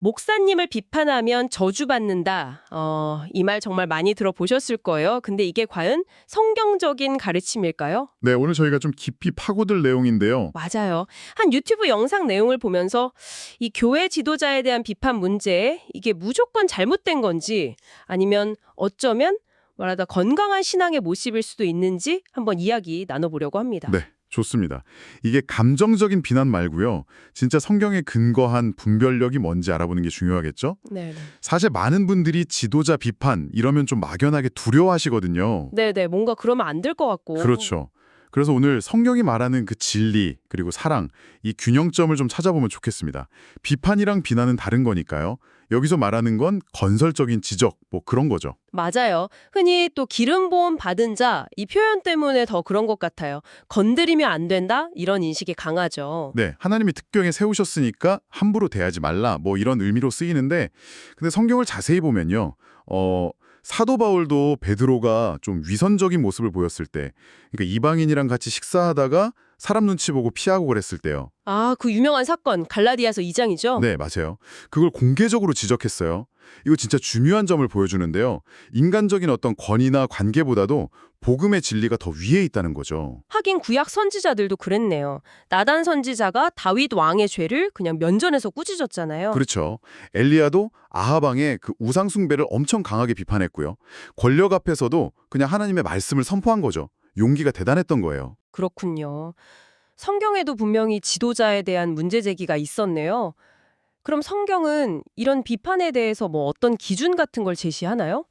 목사님을 비판하면 저주받는다. 어, 이 말 정말 많이 들어보셨을 거예요. 근데 이게 과연 성경적인 가르침일까요? 네, 오늘 저희가 좀 깊이 파고들 내용인데요. 맞아요. 한 유튜브 영상 내용을 보면서 이 교회 지도자에 대한 비판 문제, 이게 무조건 잘못된 건지 아니면 어쩌면 말하다 건강한 신앙의 모습일 수도 있는지 한번 이야기 나눠보려고 합니다. 네, 좋습니다. 이게 감정적인 비난 말고요. 진짜 성경에 근거한 분별력이 뭔지 알아보는 게 중요하겠죠? 네, 네. 사실 많은 분들이 지도자 비판 이러면 좀 막연하게 두려워하시거든요. 네, 네. 뭔가 그러면 안 될 것 같고. 그렇죠. 그래서 오늘 성경이 말하는 그 진리 그리고 사랑 이 균형점을 좀 찾아보면 좋겠습니다. 비판이랑 비난은 다른 거니까요. 여기서 말하는 건 건설적인 지적 뭐 그런 거죠. 맞아요. 흔히 또 기름 부음 받은 자 이 표현 때문에 더 그런 것 같아요. 건드리면 안 된다 이런 인식이 강하죠. 네, 하나님이 특경에 세우셨으니까 함부로 대하지 말라 뭐 이런 의미로 쓰이는데 근데 성경을 자세히 보면요. 어 사도 바울도 베드로가 좀 위선적인 모습을 보였을 때 그러니까 이방인이랑 같이 식사하다가 사람 눈치 보고 피하고 그랬을 때요. 아, 그 유명한 사건 갈라디아서 2장이죠? 네, 맞아요. 그걸 공개적으로 지적했어요. 이거 진짜 중요한 점을 보여주는데요. 인간적인 어떤 권위나 관계보다도 복음의 진리가 더 위에 있다는 거죠. 하긴 구약 선지자들도 그랬네요. 나단 선지자가 다윗 왕의 죄를 그냥 면전에서 꾸짖었잖아요. 그렇죠. 엘리야도 아하방의 그 우상 숭배를 엄청 강하게 비판했고요. 권력 앞에서도 그냥 하나님의 말씀을 선포한 거죠. 용기가 대단했던 거예요. 그렇군요. 성경에도 분명히 지도자에 대한 문제 제기가 있었네요. 그럼 성경은 이런 비판에 대해서 뭐 어떤 기준 같은 걸 제시하나요?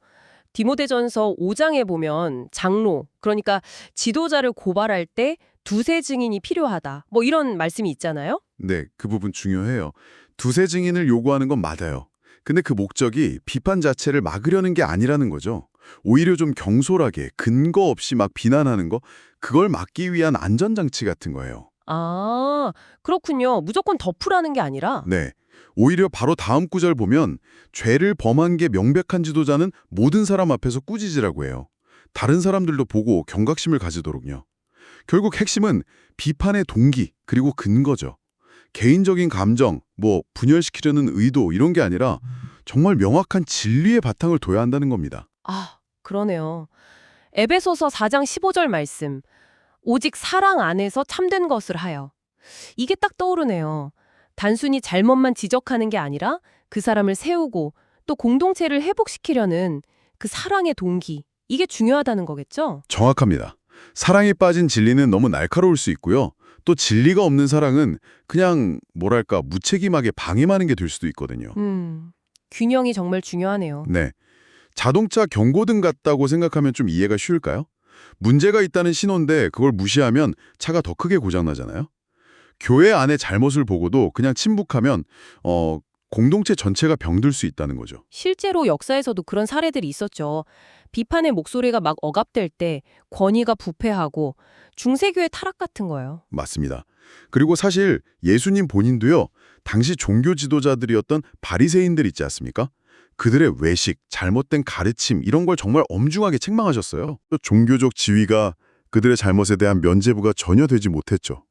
디모데전서 5장에 보면 장로, 그러니까 지도자를 고발할 때 두세 증인이 필요하다. 뭐 이런 말씀이 있잖아요. 네, 그 부분 중요해요. 두세 증인을 요구하는 건 맞아요. 근데 그 목적이 비판 자체를 막으려는 게 아니라는 거죠. 오히려 좀 경솔하게 근거 없이 막 비난하는 거 그걸 막기 위한 안전장치 같은 거예요. 아, 그렇군요. 무조건 덮으라는 게 아니라 네. 오히려 바로 다음 구절 보면 죄를 범한 게 명백한 지도자는 모든 사람 앞에서 꾸짖으라고 해요. 다른 사람들도 보고 경각심을 가지도록요. 결국 핵심은 비판의 동기 그리고 근거죠. 개인적인 감정, 뭐 분열시키려는 의도 이런 게 아니라 정말 명확한 진리의 바탕을 둬야 한다는 겁니다. 아, 그러네요. 에베소서 4장 15절 말씀. 오직 사랑 안에서 참된 것을 하여. 이게 딱 떠오르네요. 단순히 잘못만 지적하는 게 아니라 그 사람을 세우고 또 공동체를 회복시키려는 그 사랑의 동기. 이게 중요하다는 거겠죠? 정확합니다. 사랑에 빠진 진리는 너무 날카로울 수 있고요. 또 진리가 없는 사랑은 그냥 뭐랄까 무책임하게 방임하는 게 될 수도 있거든요. 음. 균형이 정말 중요하네요. 네. 자동차 경고등 같다고 생각하면 좀 이해가 쉬울까요? 문제가 있다는 신호인데 그걸 무시하면 차가 더 크게 고장나잖아요. 교회 안에 잘못을 보고도 그냥 침묵하면 어 공동체 전체가 병들 수 있다는 거죠. 실제로 역사에서도 그런 사례들이 있었죠. 비판의 목소리가 막 억압될 때 권위가 부패하고 중세교회 타락 같은 거예요. 맞습니다. 그리고 사실 예수님 본인도요. 당시 종교 지도자들이었던 바리새인들 있지 않습니까? 그들의 외식, 잘못된 가르침 이런 걸 정말 엄중하게 책망하셨어요. 또 종교적 지위가 그들의 잘못에 대한 면죄부가 전혀 되지 못했죠.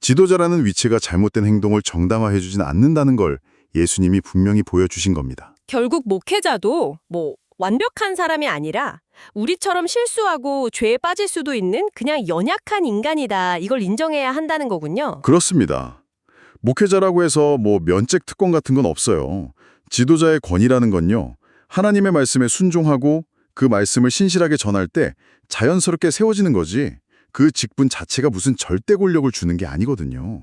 지도자라는 위치가 잘못된 행동을 정당화해 주진 않는다는 걸 예수님이 분명히 보여주신 겁니다. 결국 목회자도 뭐 완벽한 사람이 아니라 우리처럼 실수하고 죄에 빠질 수도 있는 그냥 연약한 인간이다. 이걸 인정해야 한다는 거군요. 그렇습니다. 목회자라고 해서 뭐 면책 특권 같은 건 없어요. 지도자의 권위라는 건요. 하나님의 말씀에 순종하고 그 말씀을 신실하게 전할 때 자연스럽게 세워지는 거지. 그 직분 자체가 무슨 절대 권력을 주는 게 아니거든요.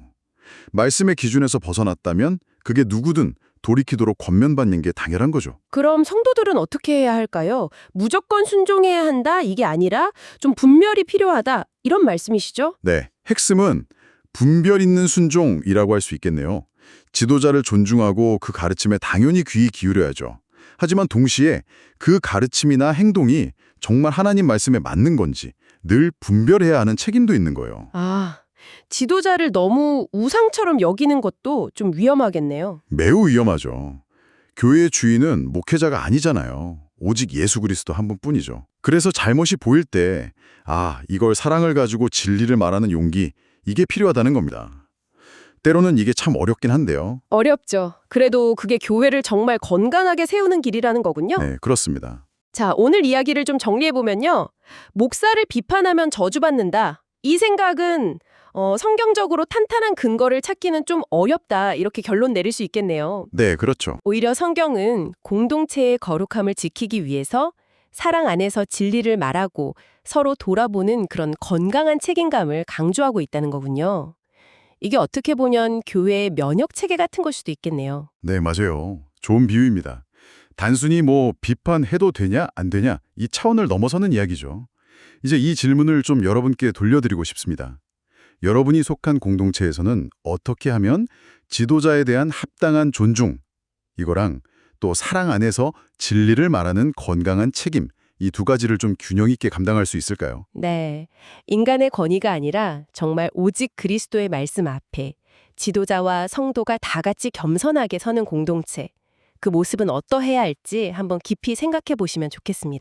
말씀의 기준에서 벗어났다면 그게 누구든 돌이키도록 권면받는 게 당연한 거죠. 그럼 성도들은 어떻게 해야 할까요? 무조건 순종해야 한다. 이게 아니라 좀 분별이 필요하다. 이런 말씀이시죠? 네, 핵심은 분별 있는 순종이라고 할 수 있겠네요. 지도자를 존중하고 그 가르침에 당연히 귀 기울여야죠. 하지만 동시에 그 가르침이나 행동이 정말 하나님 말씀에 맞는 건지 늘 분별해야 하는 책임도 있는 거예요. 아, 지도자를 너무 우상처럼 여기는 것도 좀 위험하겠네요. 매우 위험하죠. 교회의 주인은 목회자가 아니잖아요. 오직 예수 그리스도 한 분뿐이죠. 그래서 잘못이 보일 때, 아, 이걸 사랑을 가지고 진리를 말하는 용기, 이게 필요하다는 겁니다. 때로는 이게 참 어렵긴 한데요. 어렵죠. 그래도 그게 교회를 정말 건강하게 세우는 길이라는 거군요. 네, 그렇습니다. 자, 오늘 이야기를 좀 정리해보면요. 목사를 비판하면 저주받는다. 이 생각은 어, 성경적으로 탄탄한 근거를 찾기는 좀 어렵다. 이렇게 결론 내릴 수 있겠네요. 네, 그렇죠. 오히려 성경은 공동체의 거룩함을 지키기 위해서 사랑 안에서 진리를 말하고 서로 돌아보는 그런 건강한 책임감을 강조하고 있다는 거군요. 이게 어떻게 보면 교회의 면역 체계 같은 걸 수도 있겠네요. 네, 맞아요. 좋은 비유입니다. 단순히 뭐 비판해도 되냐 안 되냐 이 차원을 넘어서는 이야기죠. 이제 이 질문을 좀 여러분께 돌려드리고 싶습니다. 여러분이 속한 공동체에서는 어떻게 하면 지도자에 대한 합당한 존중 이거랑 또 사랑 안에서 진리를 말하는 건강한 책임 이 두 가지를 좀 균형 있게 감당할 수 있을까요? 네. 인간의 권위가 아니라 정말 오직 그리스도의 말씀 앞에 지도자와 성도가 다 같이 겸손하게 서는 공동체. 그 모습은 어떠해야 할지 한번 깊이 생각해 보시면 좋겠습니다.